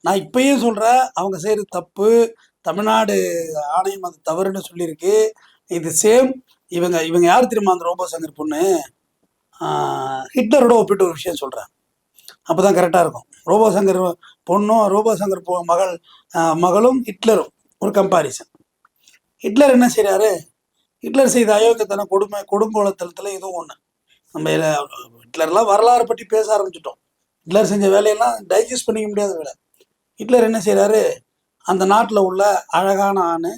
நான் இப்பயும் சொல்கிறேன் அவங்க செய்கிற தப்பு. தமிழ்நாடு ஆணையம் அது தவறுன்னு சொல்லியிருக்கு. இது சேம் இவங்க இவங்க யார் தெரியுமா அந்த ரோபோ சங்கர் பொண்ணு? ஹிட்லரோட ஒப்பிட்டு ஒரு விஷயம் சொல்கிறான் அப்போ தான் கரெக்டாக இருக்கும். ரோபோ சங்கர் பொண்ணும் ரோபோ சங்கர் பொ- மகள் மகளும் ஹிட்லரும். ஒரு கம்பாரிசன் ஹிட்லர் என்ன செய்கிறாரு ஹிட்லர் செய்த அயோக்கியத்தனை கொடுமை கொடுங்கோலத்தனத்துல இதுவும் ஒன்று நம்ம இதுல ஹிட்லர்லாம் வரலாறு பற்றி பேச ஆரம்பிச்சிட்டோம். ஹிட்லர் செஞ்ச வேலையெல்லாம் டைஜஸ்ட் பண்ணிக்க முடியாத வேலை. ஹிட்லர் என்ன செய்கிறாரு அந்த நாட்டில் உள்ள அழகான ஆண்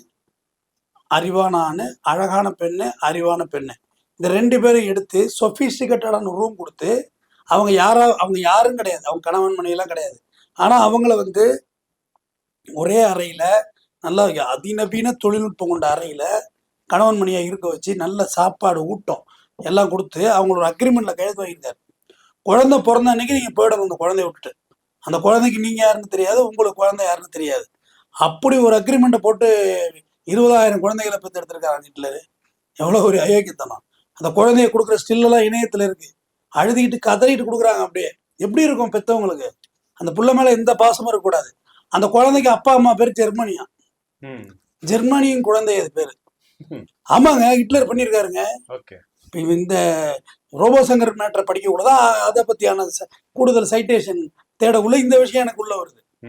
அறிவான ஆண் அழகான பெண்ணு அறிவான பெண்ணு. இந்த ரெண்டு பேரும் எடுத்து சொஃபிஸ்டிகேட்டடான ரூம் கொடுத்து அவங்க யாரா அவங்க யாரும் கிடையாது. அவங்க கணவன் மனைவிலாம் கிடையாது. ஆனால் அவங்கள வந்து ஒரே அறையில் நல்லா அதிநவீன தொழில்நுட்பம் கொண்ட அறையில் கணவன் மணியாக இருக்க வச்சு நல்ல சாப்பாடு ஊட்டம் எல்லாம் கொடுத்து அவங்களோட அக்ரிமெண்ட்டில் கையெழுத்து வாங்கியிருந்தார். குழந்தை பிறந்த அன்னைக்கு நீங்கள் போயிடணும் அந்த குழந்தைய விட்டுட்டு. அந்த குழந்தைக்கு நீங்கள் யாருன்னு தெரியாது உங்களுக்கு குழந்தை யாருன்னு தெரியாது. அப்படி ஒரு அக்ரிமெண்ட்டை போட்டு இருபதாயிரம் குழந்தைகளை பெற்று எடுத்திருக்காங்க ஹிட்லர் எவ்வளோ ஒரு அயோக்கியத்தனம். அந்த குழந்தைய கொடுக்குற ஸ்டில்லெல்லாம் இணையத்தில் இருக்கு. அழுதுகிட்டு கதறிட்டு கொடுக்குறாங்க அப்படியே. எப்படி இருக்கும் பெற்றவங்களுக்கு அந்த புள்ள மேலே எந்த பாசமும் இருக்கக்கூடாது. அந்த குழந்தைக்கு அப்பா அம்மா பேர் ஜெர்மனியா? ஜெர்மனியின் குழந்தை அது பேர். ஆமாங்க ஹிட்லர் பண்ணியிருக்காருங்க. இந்த ரோபோ சங்கர் மேட்டரை படிக்க கூட தான் அதை பற்றியான கூடுதல் சைட்டேஷன் தேடக்குள்ள இந்த விஷயம் எனக்கு உள்ள வருது.